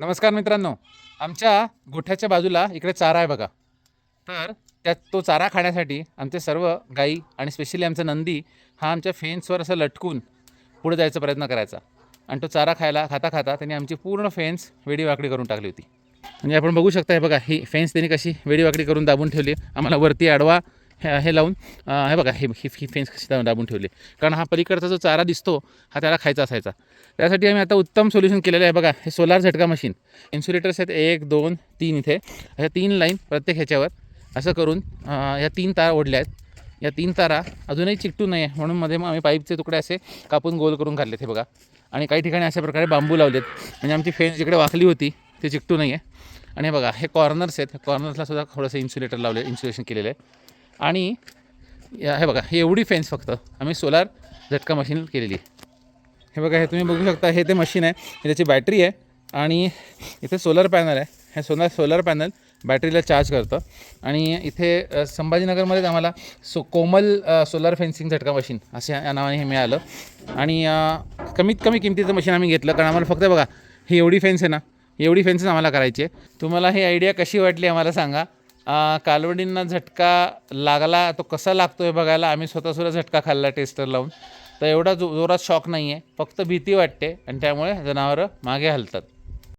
नमस्कार मित्रांनो. आमच्या गोठ्याच्या बाजूला इकडे चारा आहे बघा. तर त्यात तो चारा खाण्यासाठी आमचे सर्व गाई आणि स्पेशली आमचा नंदी हा आमच्या फेन्सवर असं लटकून पुढे जायचा प्रयत्न करायचा. आणि तो चारा खायला खाता खाता त्यांनी आमची पूर्ण फेन्स वेडीवाकडी करून टाकली होती. म्हणजे आपण बघू शकता हे बघा ही फेन्स त्यांनी कशी वेडीवाकडी करून दाबून ठेवली. आम्हाला वरती आडवा हे हे लावून हे बघा हे ही ही फेन्स कशी लावून दाबून ठेवली. कारण हा पलीकडचा जो चारा दिसतो हा त्याला खायचा असायचा. त्यासाठी आम्ही आता उत्तम सोल्युशन केलेलं आहे. बघा हे सोलार झटका मशीन इन्सुलेटर्स आहेत एक दोन तीन इथे. ह्या तीन लाईन प्रत्येक ह्याच्यावर असं करून ह्या तीन तारा ओढल्या आहेत. या तीन तारा अजूनही चिकटू नये म्हणून मध्ये मग आम्ही पाईपचे तुकडे असे कापून गोल करून घातलेत हे बघा. आणि काही ठिकाणी अशा प्रकारे बांबू लावलेत. म्हणजे आमची फेन्स जिकडे वाकली होती ते चिकटू नाही आहे आणि बघा हे कॉर्नर्स आहेत. कॉर्नर्सला सुद्धा थोडंसं इन्सुलेटर लावले इन्सुलेशन केलेलं आहे. आणि या हे बघा हे एवढी फेन्स फक्त. आम्ही सोलार झटका मशीन केलेली हे बघा हे तुम्ही बघू शकता हे ते मशीन आहे. हे त्याची बॅटरी आहे. आणि इथे सोलर पॅनल आहे. हे सोलार सोलर पॅनल बॅटरीला चार्ज करतं. आणि इथे संभाजीनगरमध्येच आम्हाला सो कोमल सोलार फेन्सिंग झटका मशीन असे या नावाने हे मिळालं. आणि कमीत कमी किमतीचं मशीन आम्ही घेतलं. कारण आम्हाला फक्त बघा ही एवढी फेन्स आहे ना एवढी फेन्सच आम्हाला करायची आहे. तुम्हाला ही आयडिया कशी वाटली आम्हाला सांगा. कालवडींना झटका लागला तो कसा लागतो हे बघायला आम्ही स्वतःसुद्धा झटका खाल्ला टेस्टर लावून. तर एवढा जो जोरात शॉक नाही आहे फक्त भीती वाटते आणि त्यामुळे जनावरं मागे हलतात.